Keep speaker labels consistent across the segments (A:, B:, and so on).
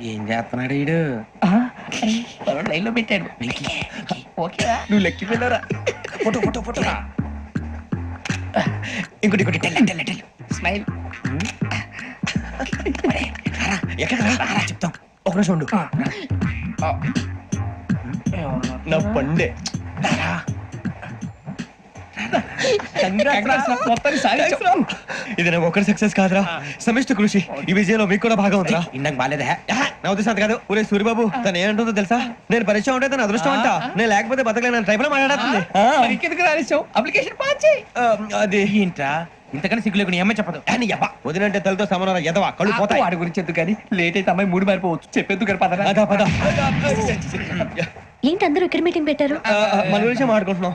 A: ఏం చేస్తున్నాడు వీడు
B: లైన్లో పెట్టాడు. నువ్వు లెక్కి వెళ్ళరా
A: ఫోటో ఫోటో. ఫోటో ఇంకోటి ఇంకోటి. Tell tell tell.
B: స్మైల్.
A: ఎక్కడ చెప్తాం. ఒక నిమిషం ఉండు. నా పండే. ఇది నాకు ఒక్కరి సక్సెస్ కాదురా. సమిష్టి కృషి. ఈ విజయంలో మీకు కూడా భాగం ఉందిరా.
B: ఇందాక బాగాలేదా.
A: నా ఉద్దేశం అంత కాదు ఊరే సూర్యబాబు తను ఏమంటుందో తెలుసా? నేను పరిచయం ఉంటే తన అదృష్టం అంట. నేను లేకపోతే బతకలేను ట్రైబ్లో మాట్లాడుతుంది. అది.
B: ఏంట్రా? ఇంతకన్నా సిగ్గు లేకుండా ఏమై చెప్పదు.
A: అని యబ్బా వదినంటే తలతో సమానం ఎదవా. కళ్ళు పోతాయి.
B: వాడి గురించి ఎందుకు కానీ లేట్ అయితే అమ్మాయి మూడు మారిపోవచ్చు. చెప్పేందుకు కానీ
A: పద
C: ఏంటి అందరూ ఇక్కడ మీటింగ్ పెట్టారు?
A: మన గురించి మాట్లాడుకుంటున్నాం.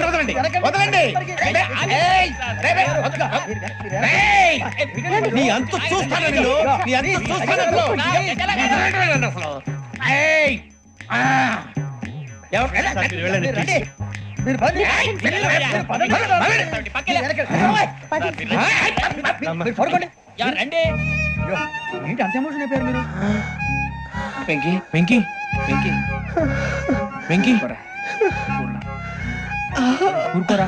B: నీ అంత చూస్తాను నేను. నీ అంత చూస్తాను రండి. ఏంటి అంత ఎమోషన్ అయిపోయారు మీరు వెంకీ వెంకీ వెంకీ వెంకీ ఊరుకోరా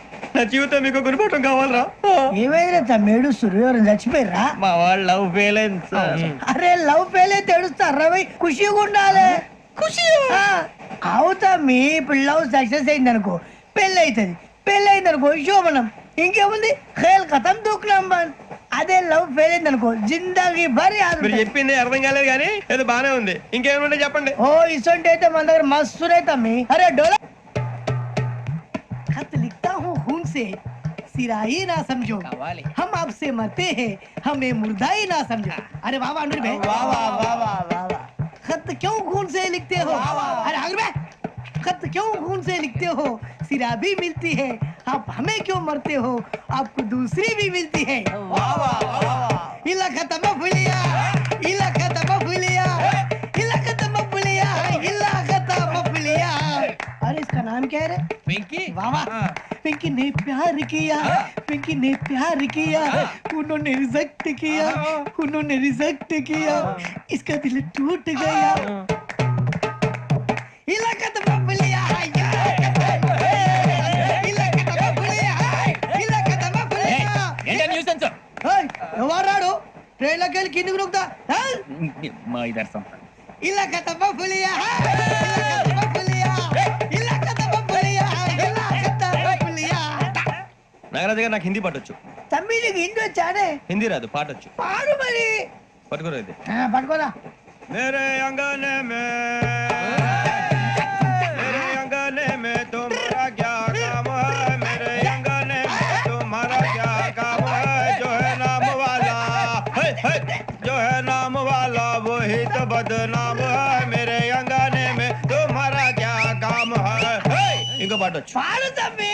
A: నా జీవితం మీకు గురిపటం కావాలరా.
D: ఏమైనా తమ్మేడు సూర్యవరం చచ్చిపోయిరా
B: మా వాళ్ళు లవ్ ఫెయిల్ అయింది సార్
D: అరే లవ్ ఫెయిల్ అయితే ఏడుస్తారా భయ్ ఖుషిగా ఉండాలి ఖుషి అవుతా మీ ఇప్పుడు లవ్ సక్సెస్ అయింది అనుకో పెళ్ళి అవుతుంది పెళ్ళి అయింది అనుకో శోభనం. ఇంకేముంది? ఖేల్ కథం దూకునాం బన్. అదే లవ్ ఫెయిల్ అయింది అనుకో జిందాగీ భారీ
A: మీరు చెప్పింది అర్థం కాలేదు కానీ ఏదో బాగానే ఉంది. ఇంకేమైనా చెప్పండి.
D: ఓ ఇసొంటి అయితే మన దగ్గర మస్తు రైతా మీ అరే డోలా हूँ खून से सिरा ही ना समझो। हम आपसे मरते हैं हमें मुर्दा ही ना समझो। अरे वाह वाह अनुर भाई। वाह वाह वाह वाह वाह वाह। खत क्यों खून से लिखते हो? अरे अनुर भाई खत क्यों खून से लिखते हो? सिरा भी मिलती है आप हमें क्यों मरते हो? आपको दूसरी भी मिलती है। इला खत्म फुलिया इला खत्म फुलिया इला खत्म फुलिया इला खत्म फुलिया अरे इसका नाम क्या है रे?
B: వెంకీ
D: वाह वाह। पिंकी ने प्यार किया पिंकी ने प्यार किया उन्होंने रिजेक्ट किया उन्होंने रिजेक्ट किया इसका दिल टूट गया इलाका तो बबलिया इलाका तो बबलिया इलाका तो बबलिया
B: ఏంటా న్యూసెన్స్
D: ఏయ్, ఎవరాడు ట్రైన్లోకి వెళ్ళి కిందికి నొక్కుతా
B: మా ఇదర్శం
D: ఇలాక తప్ప పులియా
A: గారు నాకు హిందీ పాటొచ్చు.
D: తమ్మి నీకు హిందీ వచ్చానే
A: హిందీ రాదు పాటొచ్చు.
D: పాడు మరి.
A: పట్టుకోరా ఇది
D: పట్టుకోరా.
A: మేరే అంగనే మే. మేరే మే మేరే అంగనే అంగనే మే పాట వచ్చు
D: పాడు తమ్మి.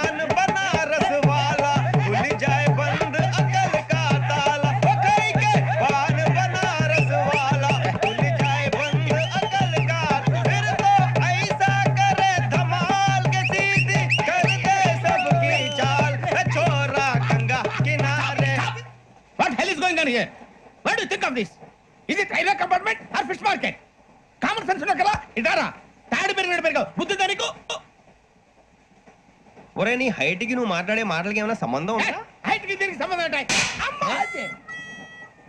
B: hell is going on here what do think of this ఇది railway compartment or fish market common sense ఉన్నా కదా ఇదారా. తాడి పెరిగినట్టు పెరిగావు. బుద్ధి దానికి
A: ఒరే నీ హైట్కి నువ్వు మాట్లాడే మాటలకి ఏమైనా సంబంధం ఉందా?
B: హైట్కి దీనికి సంబంధం ఉంటాయి అమ్మా!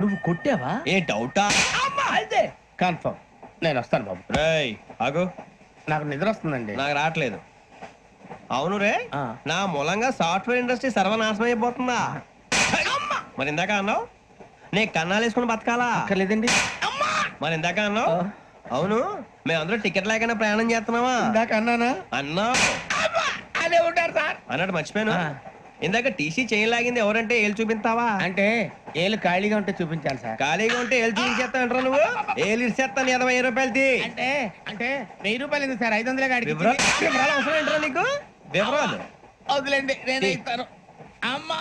B: నువ్వు కొట్టావా?
A: ఏ డౌటా?
B: అమ్మా! అయితే. కన్ఫర్మ్. నేను వస్తాను బాబు.
A: రేయ్ ఆగు.
B: నాకు నిద్ర వస్తుందండి.
A: నాకు రావట్లేదు. అవును రే
B: ఆ.
A: నా మూలంగా సాఫ్ట్వేర్ ఇండస్ట్రీ సర్వనాశనం అయిపోతుందా? మరి ఇందాక అన్నావు? నే కన్నాలు వేసుకుని బతకాలా?
B: అక్కర్లేదండి.
A: మరి ఇందాక అన్నావు? అవును. మేమందరూ టికెట్ లేకుండా ప్రయాణం చేస్తున్నావా
B: ఇందాక అన్నానా? అమ్మా! అదే ఉంటారు సార్.
A: అన్నట్టు మర్చిపోయాను. ఇందాక టీసీ చేయి లాగింది ఎవరంటే ఏళ్ళు చూపిస్తావా?
B: అంటే ఏళ్ళు ఖాళీగా ఉంటే చూపించాలి సార్.
A: ఖాళీగా ఉంటే ఏళ్ళు చూపించేస్తానంటారా నువ్వు? ఏళ్ళు ఇచ్చేస్తాను ఇరవై రూపాయలది
B: అంటే అంటే వెయ్యి రూపాయలు ఎందుకు సార్? ఐదు వందలే
A: వివరాలు అవసరం ఏంట్రా నీకు? వివరాలు?
B: వదిలేండి నేనే ఇస్తాను. అమ్మా!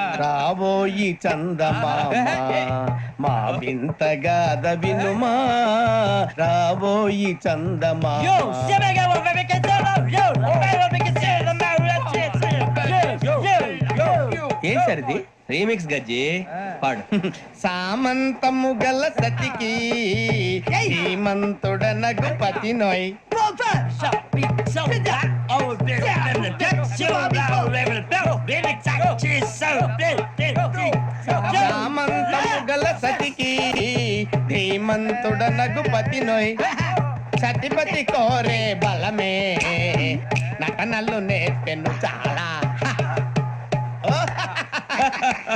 B: రాబోయి చందమామ మా వింత గాథ వినుమా రాబోయి చందమామ ఏం సార్ ఇది
A: రీమిక్స్ గజ్జి పాడు
B: సామంతము గల సతికి హేమంతుడనగు పతి నోయ్ సామంతము గల సతికి ధీమంతుడనగు పతి నోయ్ సతిపతి కోరే బలమే నటనలు నేర్పెను చాలా.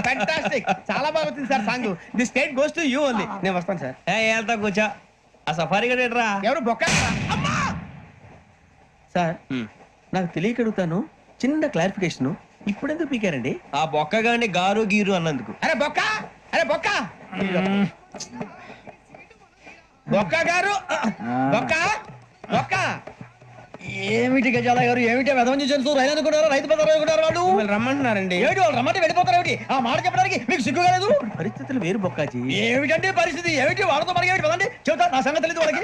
B: ఫ్యాంటాస్టిక్ చాలా బాగా వచ్చింది sir song. The state goes to you only. నేను వస్తాను సార్.
A: ఏ వెళ్తా కూర్చో. ఆ సఫారీ గడేట్రా
B: ఎవరు బొక్క? సార్ నాకు తెలియక అడుగుతాను. చిన్న క్లారిఫికేషన్. ఇప్పుడు ఎందుకు పీకారండి?
A: ఆ బొక్కగాని గారు గీరు అన్నందుకు.
B: అరే బొక్క! అరే బొక్క! బొక్క గారు! బొక్క! బొక్క!
D: ఏమిటి గజాల గారు? ఏమిటి వెదవం చూసాను రైలు అనుకున్నారు? రైతు బజార్ అనుకున్నారు వాళ్ళు?
B: మిమ్మల్ని రమ్మంటున్నారండి.
D: ఏమిటి వాళ్ళు రమ్మంటే వెళ్ళిపోతారు ఏమిటి? ఆ మాట చెప్పడానికి మీకు సిగ్గు కాలేదు?
B: పరిస్థితులు వేరు బొక్కాజీ.
D: ఏమిటంటే పరిస్థితి? ఏమిటి వాళ్ళతో మనకి ఏమిటి? పదండి. చెబుతా నా సంగతి తెలియదు వాళ్ళకి.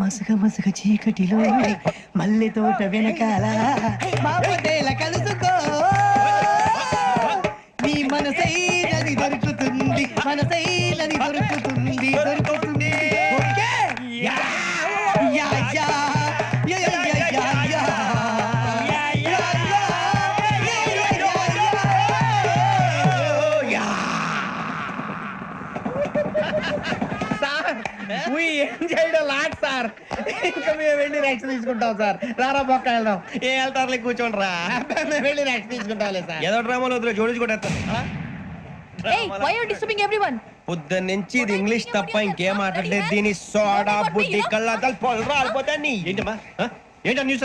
D: మసగ మసగ చీకటిలో మల్లె తోట వెనకాల బాపతేల కలుసుకో. నీ మనసైలని దొరుకుతుంది మనసైలని దొరుకుతుంది దొరుకుతుంది.
B: ఇంకా మేము వెళ్ళి రెక్స్ తీసుకుంటాం సార్. రారా బొక్క వెళ్దాం.
A: ఏ వెళ్తారులే కూర్చోండి రా.
B: మేము వెళ్ళి రెక్స్ తీసుకుంటాంలే సార్.
A: ఏదో డ్రామాలో వదిలే జోడించుకుంటేస్తాను
C: ఏయ్ వై ఆర్ డిస్టర్బింగ్ ఎవ్రీవన్
A: పొద్దున్న నుంచి ఇది ఇంగ్లీష్ తప్ప ఇంకేం మాట్లాడలేదు. దీని సోడా బుడ్డి కళ్ళ పొలు రాలిపోతా నీ ఏంటమ్మా? ఏంటా న్యూస్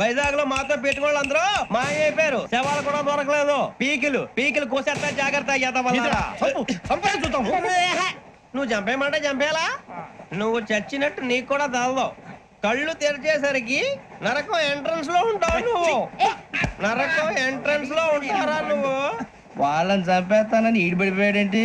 A: వైజాగ్లో మాతో పెట్టుకోవాలి అందరూ మాయైపోయారు శవాలు కూడా దొరకలేదు. పీకిలు పీకిలు కోసేస్తా జాగ్రత్త ఎదవల్లారా. నువ్వు చంపేయమంటే చంపేలా నువ్వు చచ్చినట్టు నీకు కూడా తగదు కళ్ళు తెరిచేసరికి నరకం ఎంట్రన్స్లో ఉంటావు నువ్వు. నరకం ఎంట్రన్స్లో ఉంటారా నువ్వు?
E: వాళ్ళని చంపేస్తానని ఈడిపడిపోయాడేంటి?